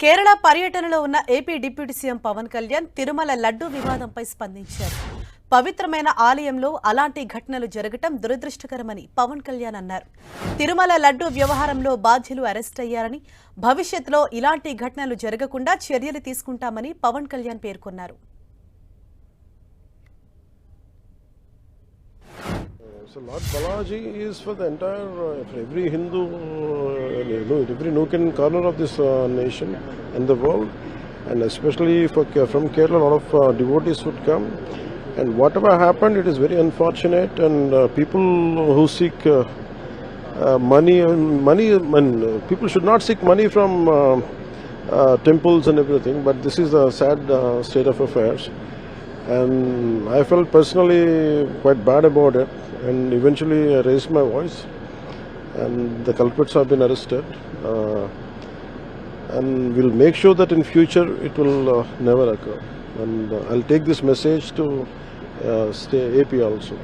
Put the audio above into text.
కేరళ పర్యటనలో ఉన్న AP deputy CM Pawan Kalyan Tirumala laddu వివాదంపై స్పందించారు. పవిత్రమైన ఆలయంలో అలాంటి ఘటనలు జరగటం దురదృష్టకరమని పవన్ కళ్యాణ్ అన్నారు. తిరుమల లడ్డూ వ్యవహారంలో బాధ్యులు అరెస్ట్ అయ్యారని భవిష్యత్తులో ఇలాంటి ఘటనలు జరగకుండా చర్యలు తీసుకుంటామని పవన్ కళ్యాణ్ పేర్కొన్నారు. So Lord Balaji is for the entire, uh, for every Hindu, uh, every nook and corner of this uh, nation and the world, and especially for from Kerala, a lot of uh, devotees would come. And whatever happened, it is very unfortunate, and uh, people who seek uh, uh, money, and money, and uh, people should not seek money from temples and everything. But this is a sad state of affairs and I felt personally quite bad about it. And eventually, I raised my voice, and the culprits have been arrested. Uh, and we'll make sure that in future it will uh, never occur. And uh, I'll take this message to uh, stay AP also.